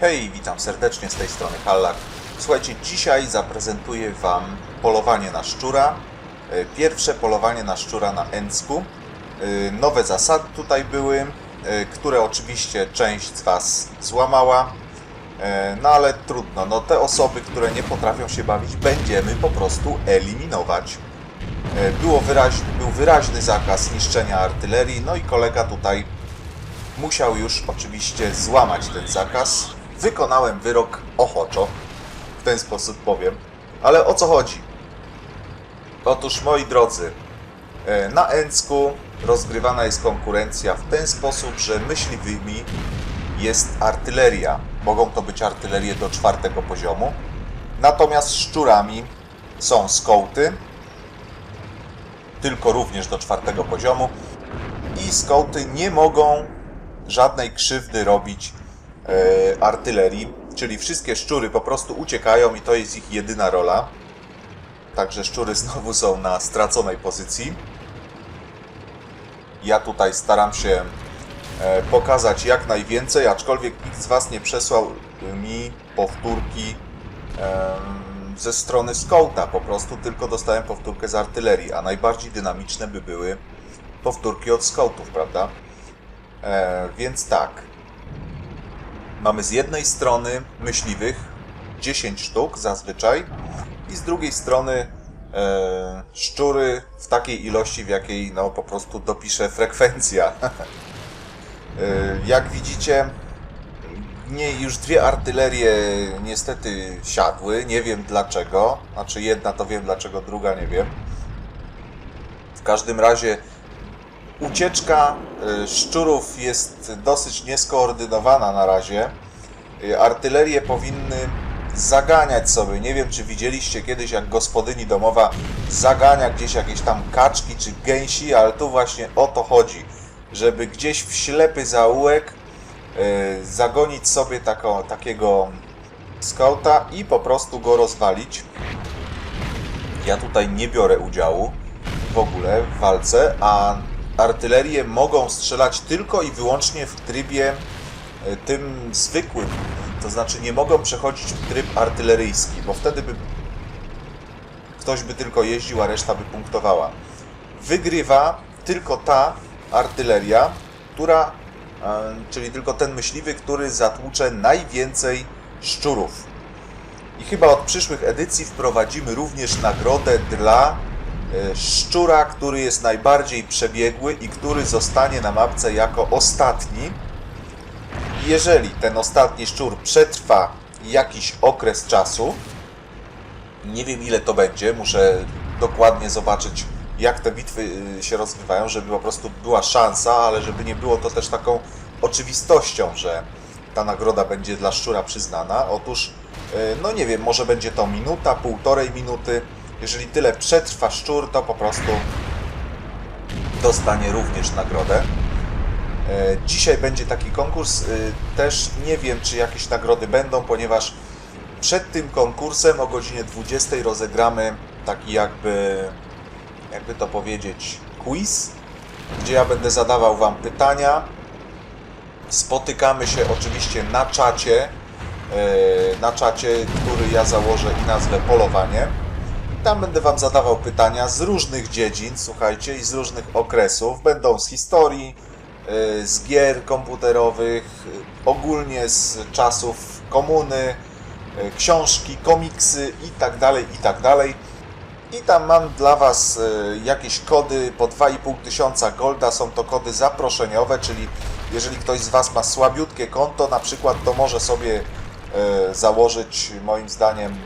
Hej, witam serdecznie z tej strony Hallak. Słuchajcie, dzisiaj zaprezentuję Wam polowanie na szczura. E, Pierwsze polowanie na szczura na Encku. E, Nowe zasady tutaj były, e, które oczywiście część z Was złamała. No ale trudno, no te osoby, które nie potrafią się bawić, będziemy po prostu eliminować. Było był wyraźny zakaz niszczenia artylerii, no i kolega tutaj musiał już oczywiście złamać ten zakaz. Wykonałem wyrok ochoczo, w ten sposób powiem. Ale o co chodzi? Otóż, moi drodzy, e, na Encku rozgrywana jest konkurencja w ten sposób, że myśliwymi jest artyleria. Mogą to być artylerie do czwartego poziomu. Natomiast szczurami są skołty, tylko również do czwartego poziomu. I skołty nie mogą żadnej krzywdy robić artylerii, czyli wszystkie szczury po prostu uciekają i to jest ich jedyna rola. Także szczury znowu są na straconej pozycji. Ja tutaj staram się e, pokazać jak najwięcej, aczkolwiek nikt z Was nie przesłał mi powtórki ze strony Skouta, po prostu tylko dostałem powtórkę z artylerii, a najbardziej dynamiczne by były powtórki od Scoutów, prawda? E, więc tak. Mamy z jednej strony myśliwych 10 sztuk zazwyczaj i z drugiej strony e, szczury w takiej ilości, w jakiej no po prostu dopisze frekwencja. e, jak widzicie, nie, już dwie artylerie niestety siadły. Nie wiem dlaczego. Znaczy jedna to wiem dlaczego, druga nie wiem. W każdym razie ucieczka y, szczurów jest dosyć nieskoordynowana na razie. Y, Artylerie powinny zaganiać sobie. Nie wiem, czy widzieliście kiedyś, jak gospodyni domowa zagania gdzieś jakieś tam kaczki czy gęsi, ale tu właśnie o to chodzi, żeby gdzieś w ślepy zaułek y, zagonić sobie takiego skauta i po prostu go rozwalić. Ja tutaj nie biorę udziału w ogóle w walce, a artylerie mogą strzelać tylko i wyłącznie w trybie e, tym zwykłym. To znaczy nie mogą przechodzić w tryb artyleryjski, bo wtedy by ktoś by tylko jeździł, a reszta by punktowała. Wygrywa tylko ta artyleria, która, e, czyli tylko ten myśliwy, który zatłucze najwięcej szczurów. I chyba od przyszłych edycji wprowadzimy również nagrodę dla szczura, który jest najbardziej przebiegły i który zostanie na mapce jako ostatni. Jeżeli ten ostatni szczur przetrwa jakiś okres czasu, nie wiem ile to będzie, muszę dokładnie zobaczyć jak te bitwy y, się rozgrywają, żeby po prostu była szansa, ale żeby nie było to też taką oczywistością, że ta nagroda będzie dla szczura przyznana. Otóż, y, no nie wiem, może będzie to minuta, półtorej minuty. Jeżeli tyle przetrwa szczur, to po prostu dostanie również nagrodę. E, Dzisiaj będzie taki konkurs. y, Też nie wiem, czy jakieś nagrody będą, ponieważ przed tym konkursem o godzinie 20 rozegramy taki jakby, jakby to powiedzieć, quiz, gdzie ja będę zadawał Wam pytania. Spotykamy się oczywiście na czacie, e, na czacie, który ja założę i nazwę polowanie. Tam będę Wam zadawał pytania z różnych dziedzin, słuchajcie, i z różnych okresów. Będą z historii, y, z gier komputerowych, y, ogólnie z czasów komuny, y, książki, komiksy i tak dalej, i tak. I tam mam dla Was jakieś kody po 2,5 tysiąca golda. Są to kody zaproszeniowe, czyli jeżeli ktoś z Was ma słabiutkie konto, na przykład, to może sobie założyć, moim zdaniem,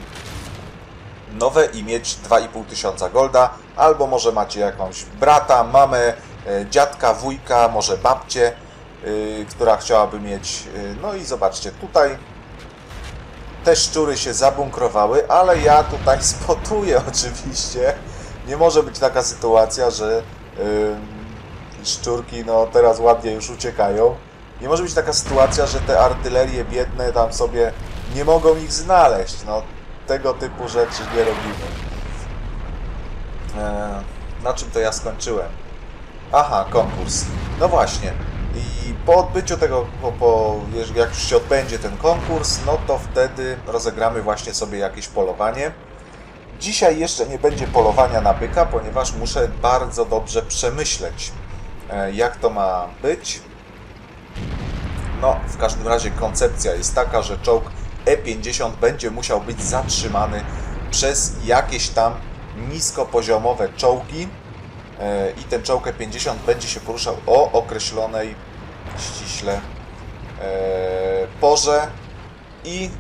nowe i mieć 2,5 tysiąca golda, albo może macie jakąś brata, mamę, e, dziadka, wujka, może babcię, y, która chciałaby mieć. y, No i zobaczcie, tutaj te szczury się zabunkrowały, ale ja tutaj spotuję oczywiście. Nie może być taka sytuacja, że y, szczurki no teraz ładnie już uciekają. Nie może być taka sytuacja, że te artylerie biedne tam sobie nie mogą ich znaleźć. No tego typu rzeczy nie robimy. Eee, na czym to ja skończyłem? Aha, konkurs. No właśnie. I po odbyciu tego, po, po, jak już się odbędzie ten konkurs, no to wtedy rozegramy właśnie sobie jakieś polowanie. Dzisiaj jeszcze nie będzie polowania na byka, ponieważ muszę bardzo dobrze przemyśleć, e, jak to ma być. No, w każdym razie koncepcja jest taka, że czołg E50 będzie musiał być zatrzymany przez jakieś tam niskopoziomowe czołgi e, i ten czołg E50 będzie się poruszał o określonej ściśle e, porze i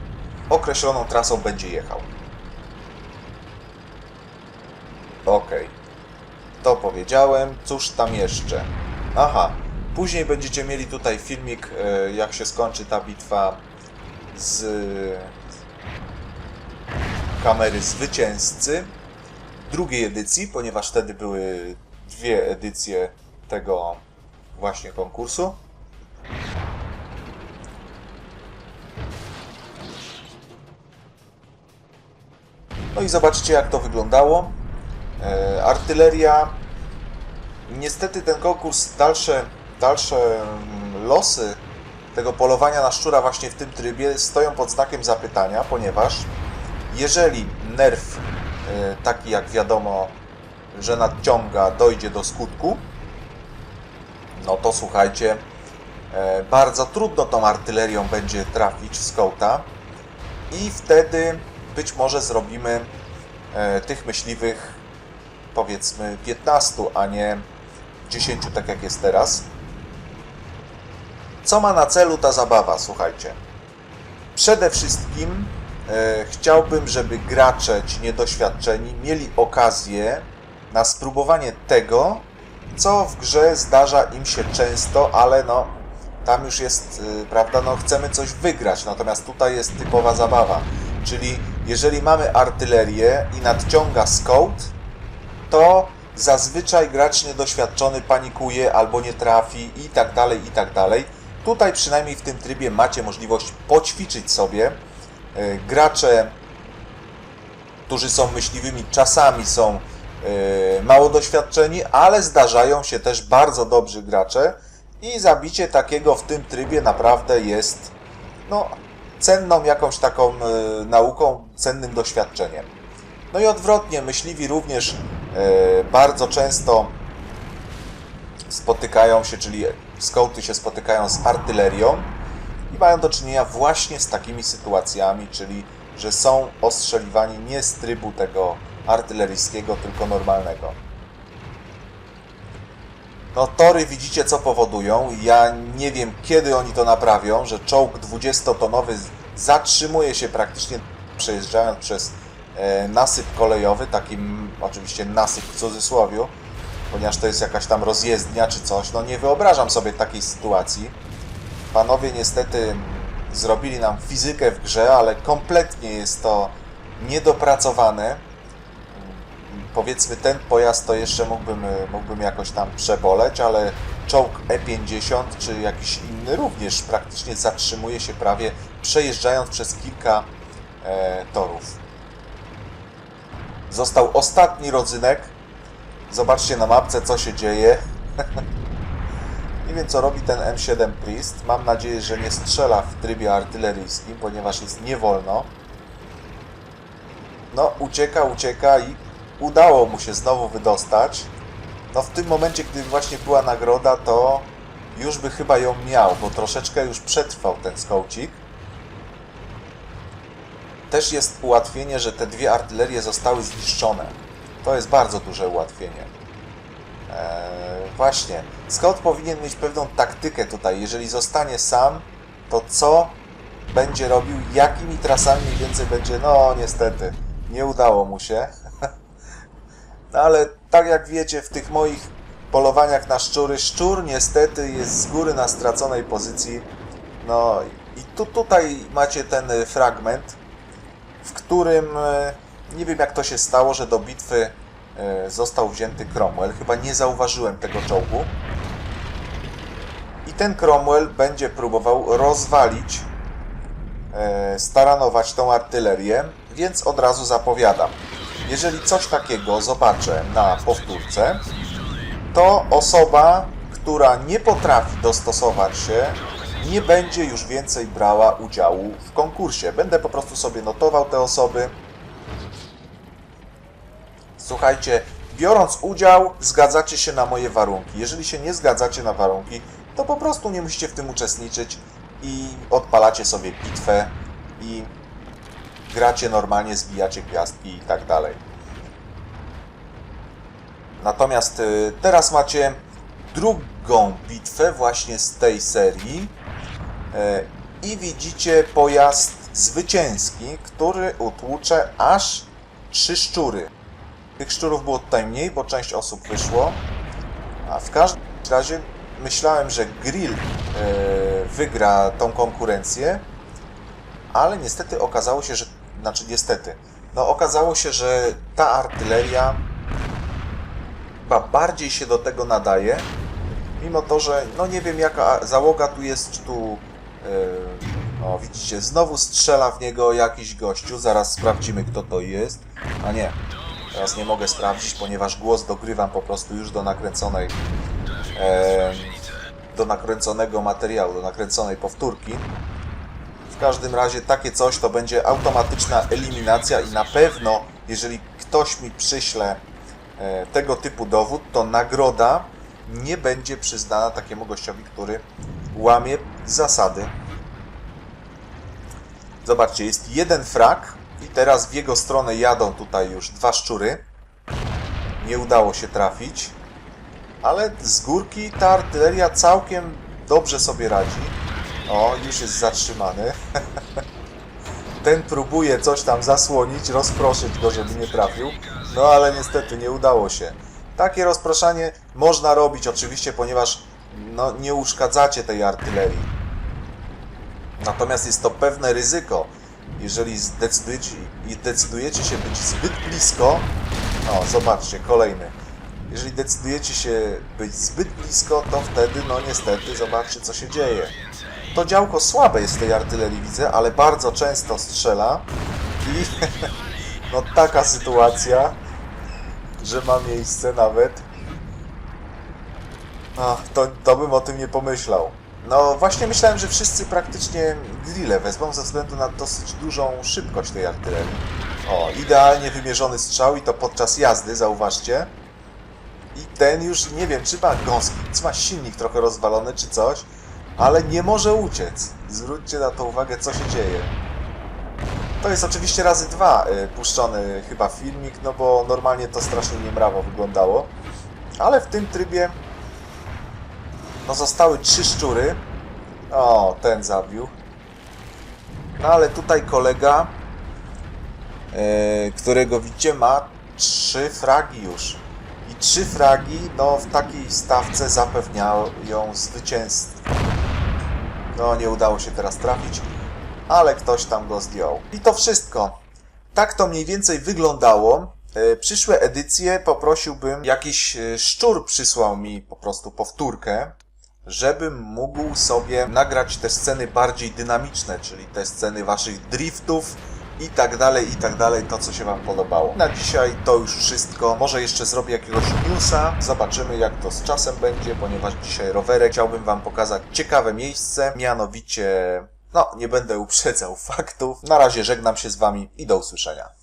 określoną trasą będzie jechał. Ok. To powiedziałem. Cóż tam jeszcze? Aha. Później będziecie mieli tutaj filmik, e, jak się skończy ta bitwa z kamery zwycięzcy drugiej edycji, ponieważ wtedy były dwie edycje tego właśnie konkursu. No i zobaczcie jak to wyglądało. E, artyleria. Niestety ten konkurs, dalsze, dalsze mm, losy tego polowania na szczura właśnie w tym trybie stoją pod znakiem zapytania, ponieważ jeżeli nerw e, taki jak wiadomo, że nadciąga, dojdzie do skutku, no to słuchajcie, e, bardzo trudno tą artylerią będzie trafić w skauta i wtedy być może zrobimy e, tych myśliwych powiedzmy 15, a nie 10, tak jak jest teraz. Co ma na celu ta zabawa, słuchajcie? Przede wszystkim e, chciałbym, żeby gracze ci niedoświadczeni mieli okazję na spróbowanie tego, co w grze zdarza im się często, ale no tam już jest, y, prawda, no chcemy coś wygrać, natomiast tutaj jest typowa zabawa. Czyli jeżeli mamy artylerię i nadciąga scout, to zazwyczaj gracz niedoświadczony panikuje albo nie trafi i tak dalej, i tak dalej. Tutaj przynajmniej w tym trybie macie możliwość poćwiczyć sobie. Y, Gracze, którzy są myśliwymi, czasami są y, mało doświadczeni, ale zdarzają się też bardzo dobrzy gracze i zabicie takiego w tym trybie naprawdę jest no, cenną jakąś taką y, nauką, cennym doświadczeniem. No i odwrotnie, myśliwi również e, bardzo często spotykają się, czyli skauty się spotykają z artylerią i mają do czynienia właśnie z takimi sytuacjami, czyli że są ostrzeliwani nie z trybu tego artyleryjskiego, tylko normalnego. No tory widzicie co powodują. Ja nie wiem kiedy oni to naprawią, że czołg 20-tonowy zatrzymuje się praktycznie przejeżdżając przez e, nasyp kolejowy, taki oczywiście nasyp w cudzysłowiu, ponieważ to jest jakaś tam rozjezdnia czy coś. No nie wyobrażam sobie takiej sytuacji. Panowie niestety zrobili nam fizykę w grze, ale kompletnie jest to niedopracowane. Powiedzmy ten pojazd to jeszcze mógłbym, mógłbym jakoś tam przeboleć, ale czołg E50 czy jakiś inny również praktycznie zatrzymuje się prawie przejeżdżając przez kilka e, torów. Został ostatni rodzynek. Zobaczcie na mapce, co się dzieje. nie wiem, co robi ten M7 Priest. Mam nadzieję, że nie strzela w trybie artyleryjskim, ponieważ jest nie wolno. No, ucieka, ucieka i udało mu się znowu wydostać. No, w tym momencie, gdy właśnie była nagroda, to już by chyba ją miał, bo troszeczkę już przetrwał ten skaucik. Też jest ułatwienie, że te dwie artylerie zostały zniszczone. To jest bardzo duże ułatwienie. Eee, właśnie. Scout powinien mieć pewną taktykę tutaj. Jeżeli zostanie sam, to co będzie robił, jakimi trasami więcej będzie. No, niestety, nie udało mu się. no ale tak jak wiecie, w tych moich polowaniach na szczury, szczur niestety jest z góry na straconej pozycji. No i tu, tutaj macie ten fragment, w którym e, nie wiem jak to się stało, że do bitwy e, został wzięty Cromwell. Chyba nie zauważyłem tego czołgu. I ten Cromwell będzie próbował rozwalić, e, staranować tą artylerię, więc od razu zapowiadam. Jeżeli coś takiego zobaczę na powtórce, to osoba, która nie potrafi dostosować się, nie będzie już więcej brała udziału w konkursie. Będę po prostu sobie notował te osoby. Słuchajcie, biorąc udział, zgadzacie się na moje warunki. Jeżeli się nie zgadzacie na warunki, to po prostu nie musicie w tym uczestniczyć i odpalacie sobie bitwę i gracie normalnie, zbijacie gwiazdki i tak dalej. Natomiast y, teraz macie drugą bitwę właśnie z tej serii E, i widzicie pojazd zwycięski, który utłucze aż trzy szczury. Tych szczurów było tutaj mniej, bo część osób wyszło. A w każdym razie myślałem, że Grill e, wygra tą konkurencję, ale niestety okazało się, że. Znaczy, niestety. No, okazało się, że ta artyleria chyba bardziej się do tego nadaje. Mimo to, że no nie wiem jaka załoga tu jest, czy tu. Yy, o, widzicie, znowu strzela w niego jakiś gościu. Zaraz sprawdzimy, kto to jest. A nie, teraz nie mogę sprawdzić, ponieważ głos dogrywam po prostu już do nakręconej. em, do nakręconego materiału, do nakręconej powtórki. W każdym razie takie coś to będzie automatyczna eliminacja i na pewno, jeżeli ktoś mi przyśle e, tego typu dowód, to nagroda nie będzie przyznana takiemu gościowi, który łamie zasady. Zobaczcie, jest jeden frak i teraz w jego stronę jadą tutaj już dwa szczury. Nie udało się trafić, ale z górki ta artyleria całkiem dobrze sobie radzi. O, już jest zatrzymany. Ten próbuje coś tam zasłonić, rozproszyć go, żeby nie trafił. No ale niestety nie udało się. Takie rozpraszanie można robić oczywiście, ponieważ no, nie uszkadzacie tej artylerii. Natomiast jest to pewne ryzyko. Jeżeli zdecydujecie, decydujecie się być zbyt blisko, o zobaczcie, kolejny. Jeżeli decydujecie się być zbyt blisko, to wtedy, no niestety, zobaczcie co się dzieje. To działko słabe jest tej artylerii, widzę, ale bardzo często strzela i no taka sytuacja, że ma miejsce nawet. Ach, to, to bym o tym nie pomyślał. No właśnie myślałem, że wszyscy praktycznie grille wezmą ze względu na dosyć dużą szybkość tej artylerii. O, idealnie wymierzony strzał i to podczas jazdy, zauważcie. I ten już, nie wiem, czy ma gąski, czy ma silnik trochę rozwalony, czy coś, ale nie może uciec. Zwróćcie na to uwagę, co się dzieje. To jest oczywiście razy dwa y, puszczony chyba filmik, no bo normalnie to strasznie niemrawo wyglądało. Ale w tym trybie no zostały trzy szczury. O, ten zabił. No ale tutaj kolega, y, którego widzicie, ma trzy fragi już. I trzy fragi, no w takiej stawce zapewniają zwycięstwo. No nie udało się teraz trafić, ale ktoś tam go zdjął. I to wszystko. Tak to mniej więcej wyglądało. E, Przyszłe edycje poprosiłbym, jakiś e, szczur przysłał mi po prostu powtórkę, żebym mógł sobie nagrać te sceny bardziej dynamiczne, czyli te sceny waszych driftów i tak dalej, i tak dalej, to co się wam podobało. Na dzisiaj to już wszystko. Może jeszcze zrobię jakiegoś newsa, zobaczymy jak to z czasem będzie, ponieważ dzisiaj rowerek chciałbym wam pokazać ciekawe miejsce, mianowicie, no nie będę uprzedzał faktów. Na razie żegnam się z wami i do usłyszenia.